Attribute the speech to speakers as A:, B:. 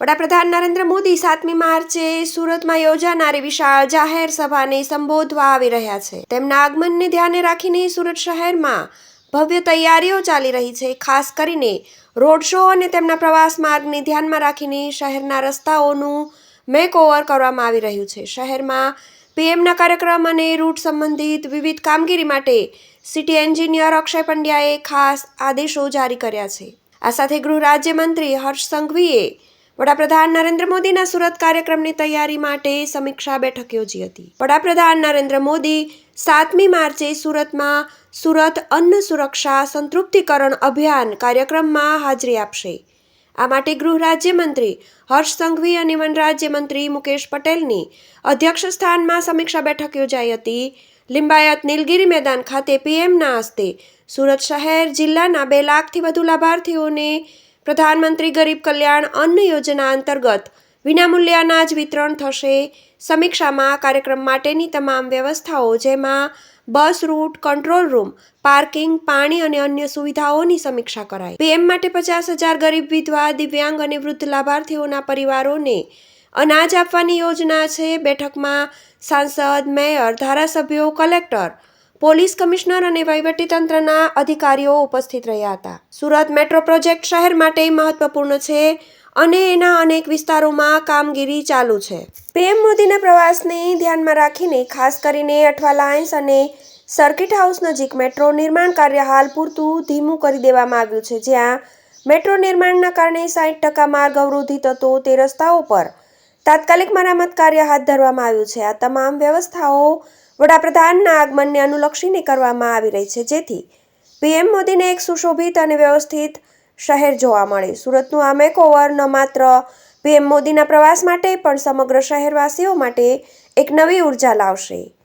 A: વડાપ્રધાન નરેન્દ્ર મોદી સાતમી માર્ચે સુરતમાં યોજાનારી વિશાળ જાહેર સભાને સંબોધવા આવી રહ્યા છે. તેમના આગમનને ધ્યાને રાખીને સુરત શહેરમાં ભવ્ય તૈયારીઓ ચાલી રહી છે, ખાસ કરીને રોડ શો અને તેમના પ્રવાસ માર્ગને ધ્યાનમાં રાખીને શહેરના રસ્તાઓનું મેકઓવર કરવામાં આવી રહ્યું છે. શહેરમાં પીએમના કાર્યક્રમ અને રૂટ સંબંધિત વિવિધ કામગીરી માટે સિટી એન્જિનિયર અક્ષય પંડ્યાએ ખાસ આદેશો જારી કર્યા છે. આ સાથે ગૃહ રાજ્યમંત્રી હર્ષ સંઘવીએ વડાપ્રધાન નરેન્દ્ર મોદીના સુરત કાર્યક્રમની તૈયારી માટે સમીક્ષા બેઠક યોજી હતી. વડાપ્રધાન નરેન્દ્ર મોદી સાતમી માર્ચે સુરતમાં સુરત અન્ન સુરક્ષા સંતૃપ્તિકરણ અભિયાન કાર્યક્રમમાં હાજરી આપશે. આ માટે ગૃહ રાજ્યમંત્રી હર્ષ સંઘવી અને વન રાજ્યમંત્રી મુકેશ પટેલની અધ્યક્ષ સ્થાનમાં સમીક્ષા બેઠક યોજાઈ હતી. લિંબાયત નીલગિરી મેદાન ખાતે પીએમના હસ્તે સુરત શહેર જિલ્લાના બે લાખથી વધુ લાભાર્થીઓને પ્રધાનમંત્રી ગરીબ કલ્યાણ અન્ન યોજના અંતર્ગત વિનામૂલ્ય અનાજ વિતરણ થશે. સમીક્ષામાં કાર્યક્રમ માટેની તમામ વ્યવસ્થાઓ, જેમાં bus route, control room, parking, પાણી અને અન્ય સુવિધાઓની સમીક્ષા કરાઈ. પીએમ માટે પચાસ હજાર ગરીબ વિધવા, દિવ્યાંગ અને વૃદ્ધ લાભાર્થીઓના પરિવારોને અનાજ આપવાની યોજના છે. બેઠકમાં સાંસદ, મેયર, ધારાસભ્યો, કલેક્ટર પોલીસ કમિશનર અને વહીવટીતંત્રના અધિકારીઓ ઉપસ્થિત રહ્યા હતા. સુરત મેટ્રો પ્રોજેક્ટ શહેર માટે મહત્વપૂર્ણ છે અને એના અનેક વિસ્તારોમાં કામગીરી ચાલુ છે. પીએમ મોદીના પ્રવાસને ધ્યાનમાં રાખીને ખાસ કરીને અઠવા લાઇન્સ અને સર્કિટ હાઉસ નજીક મેટ્રો નિર્માણ કાર્ય હાલ પૂરતું ધીમું કરી દેવામાં આવ્યું છે. જ્યાં મેટ્રો નિર્માણના કારણે સાઠ ટકા માર્ગ અવરોધિત હતો તે રસ્તાઓ પર તાત્કાલિક મરામત કાર્ય હાથ ધરવામાં આવ્યું છે. આ તમામ વ્યવસ્થાઓ વડાપ્રધાનના આગમનને અનુલક્ષીને કરવામાં આવી રહી છે. જેથી પીએમ મોદીને એક સુશોભિત અને વ્યવસ્થિત શહેર જોવા મળે. સુરતનું આ મેકઓવર ન માત્ર પીએમ મોદીના પ્રવાસ માટે પણ સમગ્ર શહેરવાસીઓ માટે એક નવી ઊર્જા લાવશે.